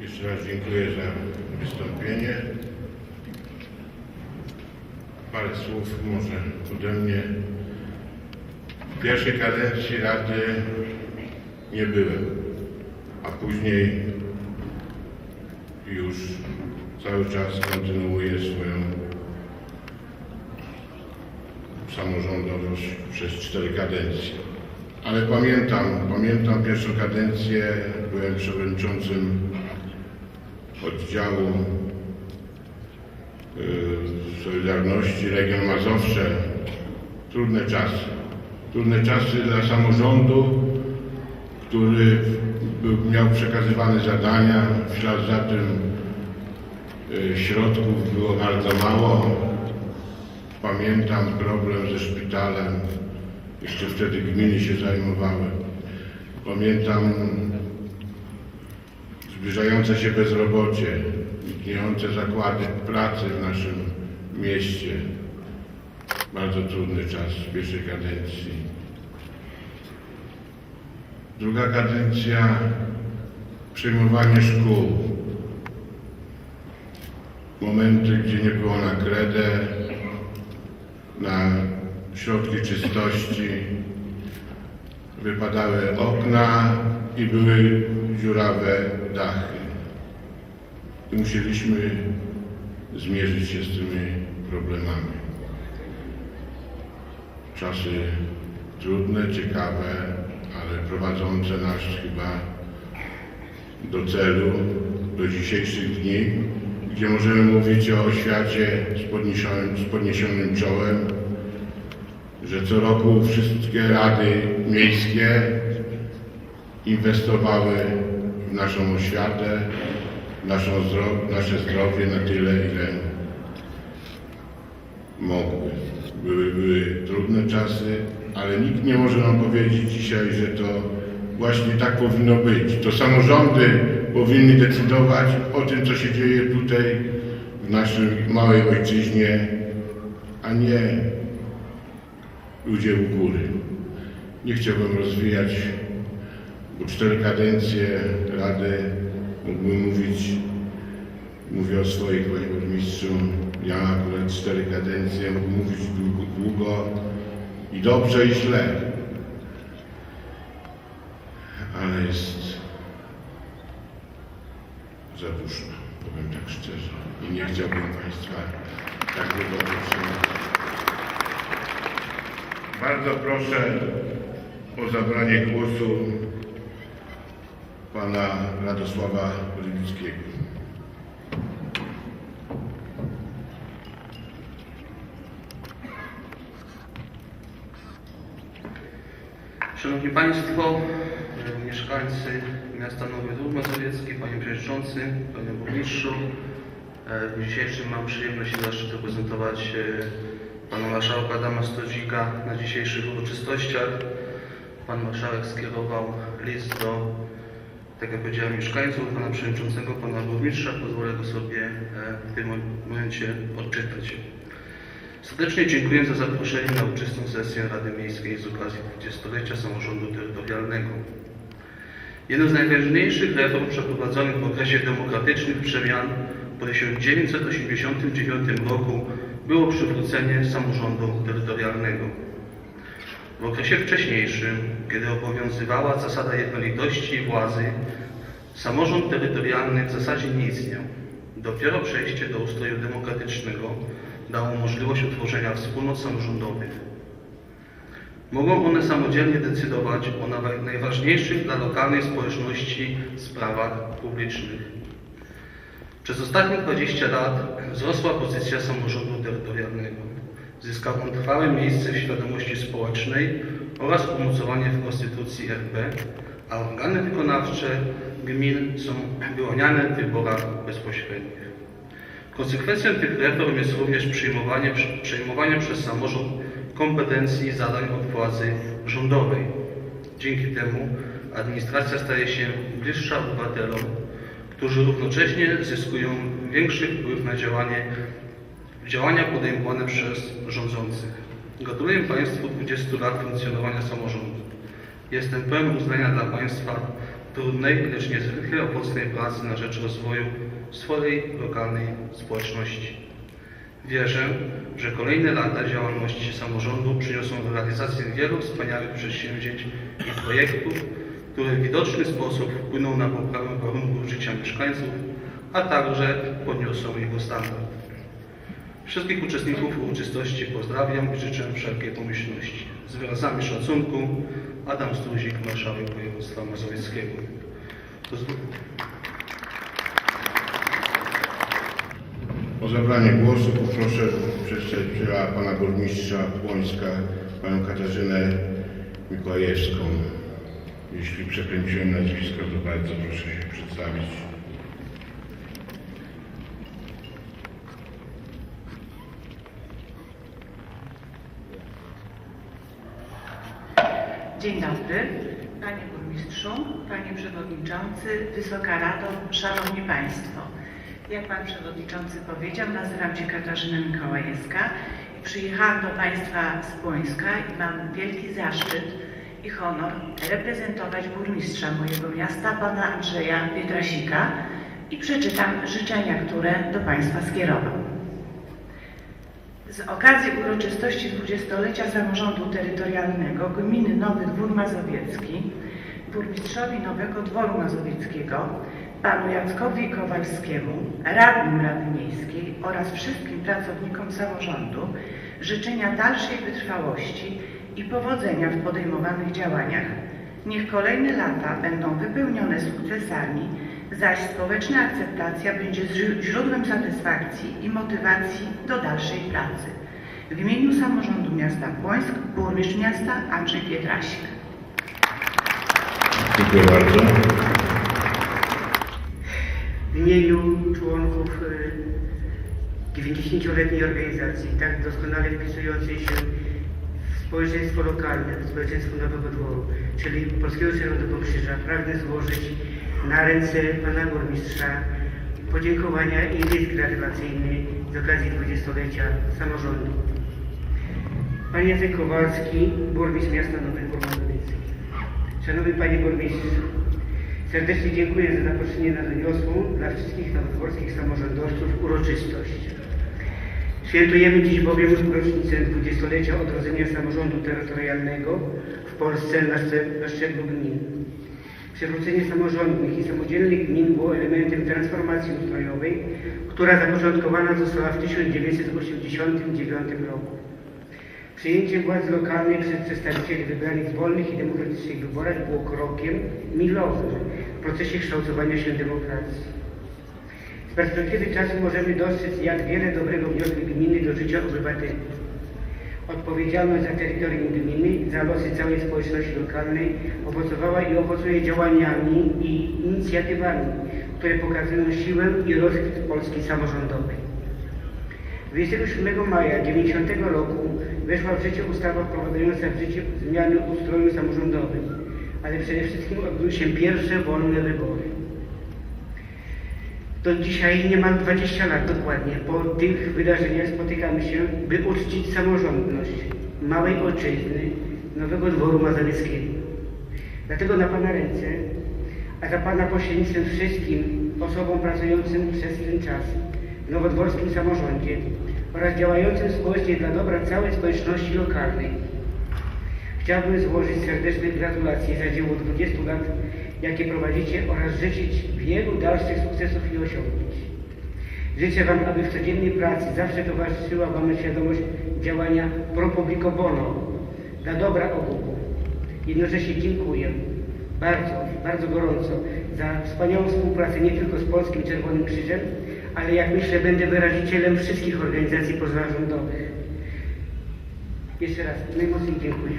Jeszcze raz dziękuję za wystąpienie. Parę słów może ode mnie. W pierwszej kadencji Rady nie byłem, a później już cały czas kontynuuję swoją samorządowość przez cztery kadencje. Ale pamiętam, pamiętam pierwszą kadencję, byłem przewodniczącym oddziału y, Solidarności Region Mazowsze. Trudne czasy. Trudne czasy dla samorządu, który miał przekazywane zadania. W ślad za tym y, środków było bardzo mało. Pamiętam problem ze szpitalem. Jeszcze wtedy gminy się zajmowały. Pamiętam zbliżające się bezrobocie, istniejące zakłady pracy w naszym mieście. Bardzo trudny czas pierwszej kadencji. Druga kadencja przejmowanie szkół. Momenty, gdzie nie było na kredę, na środki czystości, wypadały okna i były dziurawe dachy. I musieliśmy zmierzyć się z tymi problemami. Czasy trudne, ciekawe, ale prowadzące nas chyba do celu, do dzisiejszych dni, gdzie możemy mówić o świecie z podniesionym, z podniesionym czołem, że co roku wszystkie rady miejskie inwestowały naszą oświatę, naszą nasze zdrowie na tyle, ile mogły. Były, były trudne czasy, ale nikt nie może nam powiedzieć dzisiaj, że to właśnie tak powinno być. To samorządy powinny decydować o tym, co się dzieje tutaj w naszej małej ojczyźnie, a nie ludzie u góry. Nie chciałbym rozwijać, bo cztery kadencje Rady mógłbym mówić, mówię o swoich panie burmistrzu, ja akurat cztery kadencje, mógłbym mówić długo, długo i dobrze i źle. Ale jest za duszno, powiem tak szczerze. I nie chciałbym Państwa tak długo wytrzymać. Bardzo proszę o zabranie głosu pana Radosława Rybickiego. Szanowni Państwo, mieszkańcy miasta Nowy Dwór Mazowiecki, Panie Przewodniczący, Panie Burmistrzu. e, W dzisiejszym mam przyjemność i zaszczyt reprezentować e, Pana Marszałka Adama Stodzika na dzisiejszych uroczystościach. Pan Marszałek skierował list do, tak jak powiedziałem, mieszkańców, Pana Przewodniczącego, Pana Burmistrza. Pozwolę go sobie e, w tym momencie odczytać. Serdecznie dziękuję za zaproszenie na uczestną sesję Rady Miejskiej z okazji 20-lecia samorządu terytorialnego. Jedną z najważniejszych reform przeprowadzonych w okresie demokratycznych przemian po 1989 roku było przywrócenie samorządu terytorialnego. W okresie wcześniejszym, kiedy obowiązywała zasada jednolitości władzy, samorząd terytorialny w zasadzie nie istniał. Dopiero przejście do ustroju demokratycznego dało możliwość utworzenia wspólnot samorządowych. Mogą one samodzielnie decydować o najważniejszych dla lokalnej społeczności sprawach publicznych. Przez ostatnie 20 lat wzrosła pozycja samorządu terytorialnego. Zyskał on trwałe miejsce w świadomości społecznej oraz umocowanie w Konstytucji RP, a organy wykonawcze gmin są wyłaniane w wyborach bezpośrednich. Konsekwencją tych reform jest również przyjmowanie, przejmowanie przez samorząd kompetencji i zadań od władzy rządowej. Dzięki temu administracja staje się bliższa obywatelom, którzy równocześnie zyskują większy wpływ na działanie, działania podejmowane przez rządzących. Gratuluję Państwu 20 lat funkcjonowania samorządu. Jestem pełen uznania dla Państwa trudnej, lecz niezwykle owocnej pracy na rzecz rozwoju swojej lokalnej społeczności. Wierzę, że kolejne lata działalności samorządu przyniosą realizację wielu wspaniałych przedsięwzięć i projektów, które w widoczny sposób wpłyną na poprawę warunków życia mieszkańców, a także podniosą jego standard. Wszystkich uczestników uroczystości pozdrawiam i życzę wszelkiej pomyślności. Z wyrazami szacunku Adam Struzik, marszałek województwa mazowieckiego. O zabranie głosu poproszę przedstawiciela pana burmistrza Płońska, panią Katarzynę Mikołajewską. Jeśli przekręciłem nazwisko, to bardzo proszę się przedstawić. Dzień dobry, Panie Burmistrzu, Panie Przewodniczący, Wysoka Rado, Szanowni Państwo. Jak Pan Przewodniczący powiedział, nazywam się Katarzyna Mikołajewska i przyjechałam do Państwa z Płońska i mam wielki zaszczyt i honor reprezentować burmistrza mojego miasta, Pana Andrzeja Pietrasika i przeczytam życzenia, które do Państwa skierował. Z okazji uroczystości dwudziestolecia samorządu terytorialnego gminy Nowy Dwór Mazowiecki burmistrzowi Nowego Dworu Mazowieckiego, panu Jackowi Kowalskiemu, radnym Rady Miejskiej oraz wszystkim pracownikom samorządu życzenia dalszej wytrwałości i powodzenia w podejmowanych działaniach. Niech kolejne lata będą wypełnione sukcesami, zaś społeczna akceptacja będzie źró- źródłem satysfakcji i motywacji do dalszej pracy. W imieniu samorządu miasta Płońsk, burmistrz miasta Andrzej Pietrasik. Dziękuję bardzo. W imieniu członków y, 90-letniej organizacji, tak doskonale wpisującej się w społeczeństwo lokalne, w społeczeństwo Nowego Dworu, czyli Polskiego Czerwonego Krzyża, pragnę złożyć na ręce Pana Burmistrza podziękowania i list gratulacyjny z okazji 20-lecia samorządu. Pan Jacek Kowalski, burmistrz miasta Nowy Dwór Mazowiecki. Szanowny Panie Burmistrzu, serdecznie dziękuję za zaproszenie na doniosłą dla wszystkich nowodworskich samorządowców uroczystość. Świętujemy dziś bowiem rocznicę dwudziestolecia odrodzenia samorządu terytorialnego w Polsce na, na szczeblu gmin. Przywrócenie samorządnych i samodzielnych gmin było elementem transformacji ustrojowej, która zapoczątkowana została w 1989 roku. Przyjęcie władzy lokalnej przez przedstawicieli wybranych w wolnych i demokratycznych wyborach było krokiem milowym w procesie kształtowania się demokracji. Z perspektywy czasu możemy dostrzec, jak wiele dobrego wniosły gminy do życia obywateli. Odpowiedzialność za terytorium gminy, za losy całej społeczności lokalnej owocowała i owocuje działaniami i inicjatywami, które pokazują siłę i rozkwit Polski samorządowej. 27 maja 90 roku weszła w życie ustawa wprowadzająca w życie zmiany ustroju samorządowym, ale przede wszystkim odbyły się pierwsze wolne wybory. Do dzisiaj niemal 20 lat dokładnie po tych wydarzeniach spotykamy się, by uczcić samorządność małej ojczyzny Nowego Dworu Mazowieckiego. Dlatego na Pana ręce, a za Pana pośrednictwem wszystkim osobom pracującym przez ten czas w nowodworskim samorządzie oraz działającym społecznie dla dobra całej społeczności lokalnej. Chciałbym złożyć serdeczne gratulacje za dzieło 20 lat, jakie prowadzicie oraz życzyć wielu dalszych sukcesów i osiągnięć. Życzę Wam, aby w codziennej pracy zawsze towarzyszyła Wam świadomość działania pro publico bono, dla dobra ogółu. Jednocześnie dziękuję bardzo, bardzo gorąco za wspaniałą współpracę nie tylko z Polskim Czerwonym Krzyżem, ale jak myślę, będę wyrazicielem wszystkich organizacji pozarządowych. Jeszcze raz najmocniej dziękuję.